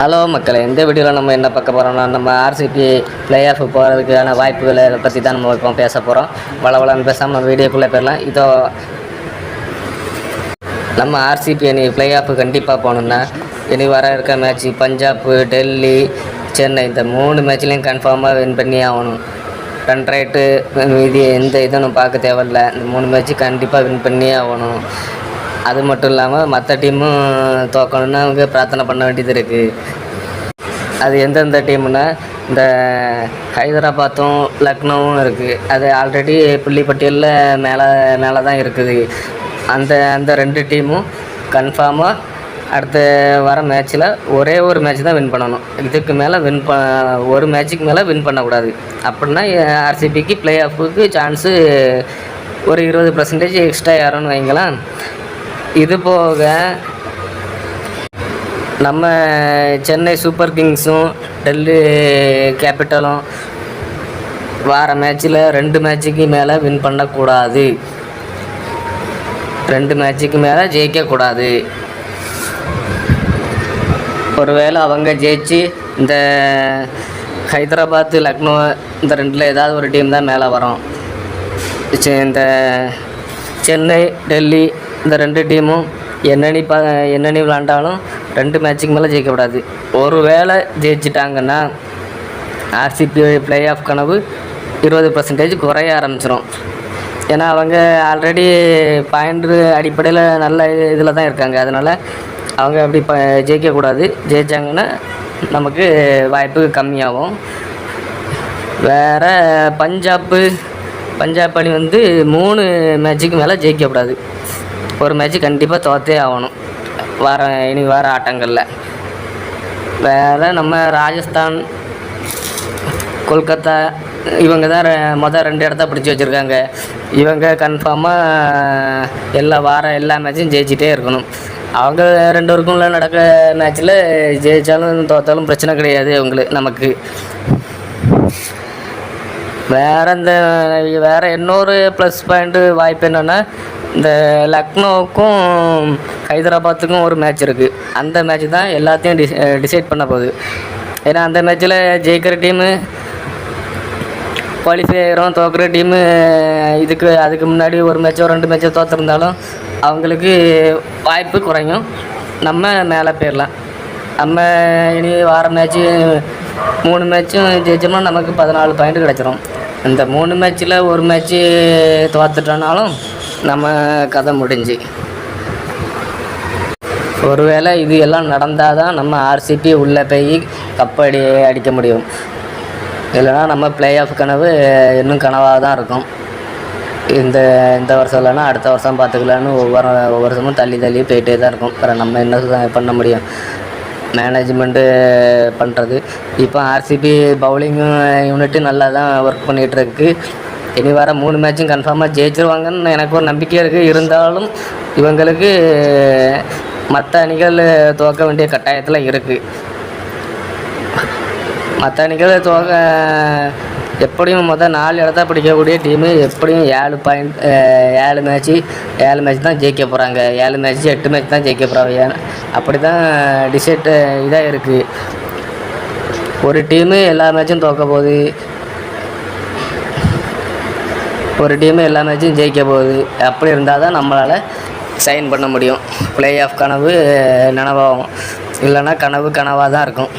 Hello மக்களே இந்த வீடியோவில் நம்ம என்ன பார்க்க போகிறோம்னா நம்ம ஆர்சிபி பிளே ஆஃப் போகிறதுக்கான வாய்ப்புகளை பற்றி தான் நம்ம இப்போ பேச போகிறோம் வளவளன்னு பேசாமல் நம்ம வீடியோக்குள்ளே போயிடலாம். இதோ நம்ம ஆர்சிபி அணி பிளே ஆஃப் கண்டிப்பாக போகணுன்னா இனி வர இருக்க மேட்ச் பஞ்சாப்பு டெல்லி சென்னை இந்த மூணு மேட்ச்லேயும் கன்ஃபார்மாக வின் பண்ணி ஆகணும். ரன் ரேட்டு மீதி எந்த இதுவும் பார்க்க தேவையில்ல. இந்த மூணு மேட்ச்சு கண்டிப்பாக வின் பண்ணியே ஆகணும். அது மட்டும் இல்லாமல் மற்ற டீமும் தோக்கணும்னு அவங்க பிரார்த்தனை பண்ண வேண்டியது இருக்குது அது எந்தெந்த டீம்னா இந்த ஹைதராபாத்தும் லக்னோவும் இருக்குது அது ஆல்ரெடி புள்ளிப்பட்டியலில் மேலே மேலே தான் இருக்குது. அந்த அந்த ரெண்டு டீமும் கன்ஃபார்மாக அடுத்த வர மேட்ச்சில் ஒரே ஒரு மேட்ச் தான் வின் பண்ணணும். இதுக்கு மேலே வின் ப ஒரு மேட்ச்சுக்கு மேலே வின் பண்ணக்கூடாது. அப்படின்னா ஆர்சிபிக்கு ப்ளே ஆஃபுக்கு சான்ஸு ஒரு இருபது பர்சன்டேஜ் எக்ஸ்ட்ரா யாருன்னு வைங்களேன். இது போக நம்ம சென்னை சூப்பர் கிங்ஸும் டெல்லி கேபிட்டலும் வார மேட்ச்சில் ரெண்டு மேட்ச்சுக்கு மேலே வின் பண்ணக்கூடாது. ரெண்டு மேட்ச்சுக்கு மேலே ஜெயிக்கக்கூடாது. ஒருவேளை அவங்க ஜெயிச்சு இந்த ஹைதராபாத் லக்னோ இந்த ரெண்டில் ஏதாவது ஒரு டீம் தான் மேலே வரும். இந்த சென்னை டெல்லி இந்த ரெண்டு டீமும் என்னென்னி ப என்னென்னி விளாண்டாலும் ரெண்டு மேட்ச்சுக்கு மேலே ஜெயிக்கக்கூடாது ஒரு வேளை ஜெயிச்சிட்டாங்கன்னா ஆர்சிபி பிளே ஆஃப் கனவு இருபது பர்சன்டேஜ் குறைய ஆரம்பிச்சிடும் ஏன்னா அவங்க ஆல்ரெடி பாயிண்ட் அடிப்படையில் நல்ல இதில் தான் இருக்காங்க. அதனால் அவங்க அப்படி ப ஜெயிக்கக்கூடாது. ஜெயித்தாங்கன்னா நமக்கு வாய்ப்பு கம்மியாகும். வேறு பஞ்சாப்பு பஞ்சாப் அணி வந்து மூணு மேட்ச்சுக்கு மேலே ஜெயிக்கக்கூடாது ஒரு மேட்ச்சு கண்டிப்பாக தோத்தே ஆகணும். வர இனி வர ஆட்டங்களில். வேறு நம்ம ராஜஸ்தான் கொல்கத்தா இவங்க தான் மொதல் ரெண்டு இடத்த பிடிச்சி வச்சுருக்காங்க. இவங்க கன்ஃபார்மாக எல்லா வார எல்லா மேட்சும் ஜெயிச்சிட்டே இருக்கணும். அவங்க ரெண்டு பேருக்கும்ல நடக்க மேட்ச்சில் ஜெயித்தாலும் தோத்தாலும் பிரச்சனை கிடையாது அவங்களுக்கு நமக்கு. வேற இந்த வேற இன்னொரு ப்ளஸ் பாயிண்ட்டு வாய்ப்பு என்னென்னா இந்த லக்னோவுக்கும் ஹைதராபாத்துக்கும் ஒரு மேட்ச் இருக்குது அந்த மேட்ச் தான் எல்லாத்தையும் டிஸ் டிசைட் பண்ண போகுது. ஏன்னா அந்த மேட்ச்சில் ஜெயிக்கிற டீமு குவாலிஃபை ஆகிறோம் தோக்குற டீமு இதுக்கு அதுக்கு முன்னாடி ஒரு மேட்சோ ரெண்டு மேட்சோ தோற்றுருந்தாலும் அவங்களுக்கு வாய்ப்பு குறையும். நம்ம மேலே போயிடலாம் நம்ம இனி வார மேட்ச்சு மூணு மேட்சும் ஜெயிச்சோம்னா நமக்கு பதினாலு பாயிண்ட் கிடச்சிரும். இந்த மூணு மேட்ச்சில் ஒரு மேட்ச்சு தோத்துட்டோனாலும் நம்ம கதை முடிஞ்சு. ஒருவேளை இது எல்லாம் நடந்தால் தான் நம்ம ஆர்சிபி உள்ளே போய் கப்படி அடிக்க முடியும். இல்லைன்னா நம்ம ப்ளே ஆஃப் கனவு இன்னும் கனவாக தான் இருக்கும். இந்த இந்த வருஷம் இல்லைன்னா அடுத்த வருஷம் பார்த்துக்கலான்னு ஒவ்வொரு ஒவ்வொரு வருஷமும் தள்ளி தள்ளி போயிட்டே தான் இருக்கும். அப்புறம் நம்ம என்ன பண்ண முடியும்? மேனேஜ்மெண்ட்டு பண்ணுறது இப்போ ஆர்சிபி பவுலிங்கும் யூனிட்டு நல்லா தான் ஒர்க் பண்ணிகிட்ருக்கு இனி வர மூணு மேட்சும் கன்ஃபார்மாக ஜெயிச்சிருவாங்கன்னு எனக்கு ஒரு நம்பிக்கை இருக்குது இருந்தாலும் இவங்களுக்கு மற்ற அணிகள் துவக்க வேண்டிய கட்டாயத்தில் இருக்குது மற்ற அணிகள் துவக்க எப்படியும் மொதல் நாலு இடத்த பிடிக்கக்கூடிய டீமு எப்படியும் ஏழு பாயிண்ட் ஏழு மேட்ச்சு ஏழு மேட்ச் தான் ஜெயிக்க போகிறாங்க ஏழு மேட்ச்சு எட்டு மேட்ச் தான் ஜெயிக்க போகிறாங்க ஏன்னா அப்படி தான் டிசைட் இதாக இருக்குது ஒரு டீமு எல்லா மேட்சும் தோக்க போகுது. ஒரு டீமு எல்லா மேட்சும் ஜெயிக்க போகுது. அப்படி இருந்தால் தான் நம்மளால் சைன் பண்ண முடியும். ப்ளே ஆஃப் கனவு நனவாகும். இல்லைன்னா கனவு கனவாக தான் இருக்கும்.